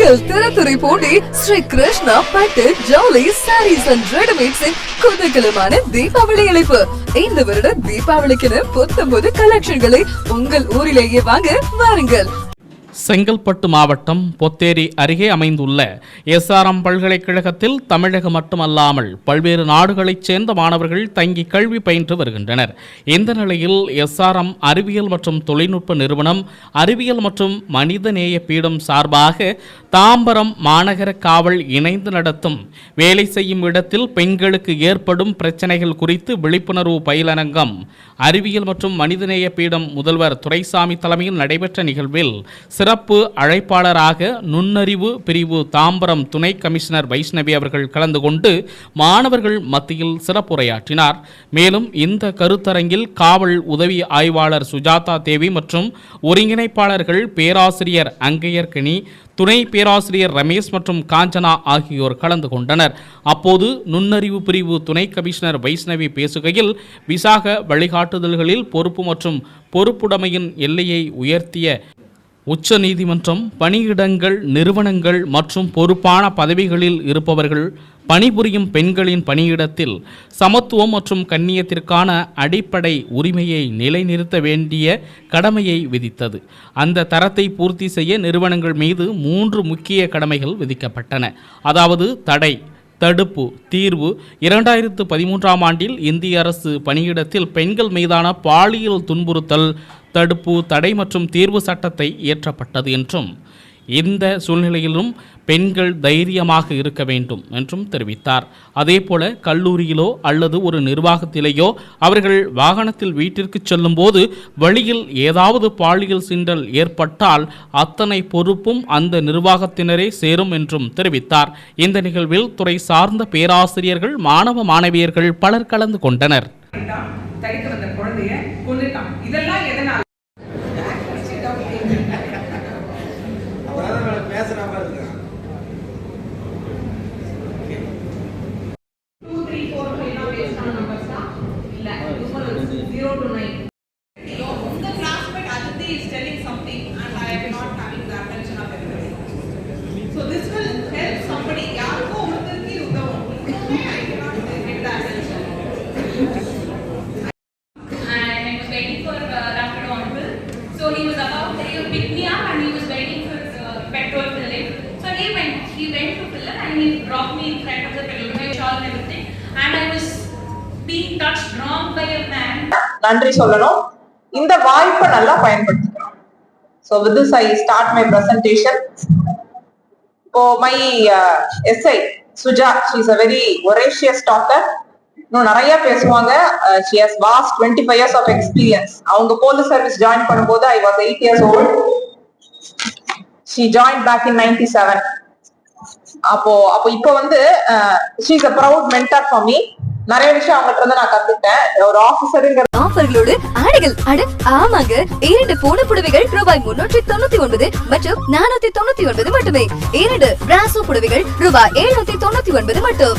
உங்கள் திறத்துறை போட்டி ஸ்ரீ கிருஷ்ணா பட்டு ஜவுளி சாரீஸ் அண்ட் ரெடிமேட்ஸின் குதகலமான தீபாவளி அழைப்பு இந்த வருட தீபாவளிக்கென புத்தம்புது கலெக்ஷன்களை உங்கள் ஊரிலேயே வாங்க வாருங்கள். செங்கல்பட்டு மாவட்டம் பொத்தேரி அருகே அமைந்துள்ள எஸ்ஆர்எம் பல்கலைக்கழகத்தில் தமிழகம் மட்டுமல்லாமல் பல்வேறு நாடுகளைச் சேர்ந்த மாணவர்கள் தங்கி கல்வி பயின்று வருகின்றனர். இந்த நிலையில் எஸ்ஆர்எம் அறிவியல் மற்றும் தொழில்நுட்ப நிறுவனம் அறிவியல் மற்றும் மனிதநேய பீடம் சார்பாக தாம்பரம் மாநகர காவல் இணைந்து நடத்தும் வேலை செய்யும் இடத்தில் பெண்களுக்கு ஏற்படும் பிரச்சனைகள் குறித்து விழிப்புணர்வு பயிலரங்கம் அறிவியல் மற்றும் மனிதநேய பீடம் முதல்வர் துரைசாமி தலைமையில் நடைபெற்ற நிகழ்வில் சிறப்பு அழைப்பாளராக நுண்ணறிவு பிரிவு தாம்பரம் துணை கமிஷனர் வைஷ்ணவி அவர்கள் கலந்து கொண்டு மாணவர்கள் மத்தியில் சிறப்புரையாற்றினார். மேலும் இந்த கருத்தரங்கில் காவல் உதவி ஆய்வாளர் சுஜாதா தேவி மற்றும் ஒருங்கிணைப்பாளர்கள் பேராசிரியர் அங்கையர்கனி துணை பேராசிரியர் ரமேஷ் மற்றும் காஞ்சனா ஆகியோர் கலந்து கொண்டனர். அப்போது நுண்ணறிவு பிரிவு துணை கமிஷனர் வைஷ்ணவி பேசுகையில் விசாக வழிகாட்டுதல்களில் பொறுப்பு மற்றும் பொறுப்புடைமையின் எல்லையை உயர்த்திய உச்ச நீதிமன்றம் பணியிடங்கள் நிறுவனங்கள் மற்றும் பொறுப்பான பதவிகளில் இருப்பவர்கள் பணிபுரியும் பெண்களின் பணியிடத்தில் சமத்துவம் மற்றும் கண்ணியத்திற்கான அடிப்படை உரிமையை நிலைநிறுத்த வேண்டிய கடமையை விதித்தது. அந்த தரத்தை பூர்த்தி செய்ய நிறுவனங்கள் மீது மூன்று முக்கிய கடமைகள் விதிக்கப்பட்டன. அதாவது தடை தடுப்பு தீர்வு. இரண்டாயிரத்து பதிமூன்றாம் ஆண்டில் இந்திய அரசு பணியிடத்தில் பெண்கள் மீதான பாலியல் துன்புறுத்தல் தடுப்பு தடை மற்றும் தீர்வு சட்டத்தை இயற்றப்பட்டது என்றும் இந்த சூழ்நிலையிலும் பெண்கள் தைரியமாக இருக்க வேண்டும் என்றும் தெரிவித்தார். அதேபோல கல்லூரியிலோ அல்லது ஒரு நிர்வாகத்திலேயோ அவர்கள் வாகனத்தில் வீட்டிற்கு செல்லும்போது வழியில் ஏதாவது பாலியல் சிண்டல் ஏற்பட்டால் அத்தனை பொறுப்பும் அந்த நிர்வாகத்தினரே சேரும் என்றும் தெரிவித்தார். இந்த நிகழ்வில் துறை சார்ந்த பேராசிரியர்கள் மாணவ மாணவியர்கள் பலர் கலந்து கொண்டனர். Something and I am not having the attention of everybody so this will help somebody யாருக்கோ ஒருத்தருக்கு இது உதவும் இன்னுமே I cannot get the attention and I was waiting for uh, rapid. So he was about would pick me up and he was waiting for uh, petrol filling. So he went he went to fill and he dropped me in front of the petrol my shawl and everything. And I was being touched wrong by a man. நன்றி சொல்லணும் இந்த வாய்ப்பை நல்லா So so with I I start my For இப்போ my SI Suja she is a very voracious talker இன்னும் நிறைய பேசுவாங்க. She has vast twenty five years of experience அவங்க போலீஸ் சர்வீஸ் ஜாயின் பண்ணும்போது I was eight years old she join back in ninety seven அப்போ அப்போ இப்போ வந்து she is a proud mentor for me நிறைய விஷயம் அவங்ககிட்ட இருந்து நான் கத்துக்கிட்டேன். ஒரு ஆபீசருங்கிற ஆஃபர்களோடு ஆடைகள் அட ஆமாங்க. இரண்டு போன புடவைகள் ரூபாய் முன்னூற்றி தொண்ணூத்தி ஒன்பது மற்றும் நானூத்தி தொண்ணூத்தி ஒன்பது மட்டுமே. இரண்டு பிராசோ புடவைகள் ரூபாய் எழுநூத்தி தொண்ணூத்தி ஒன்பது மட்டும்.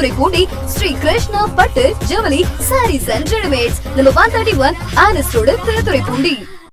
திருத்துறை பூண்டி ஸ்ரீ கிருஷ்ணா பட்டு ஜவுளி sarees and readymades number one thirty one honest road Thiruthuraipoondi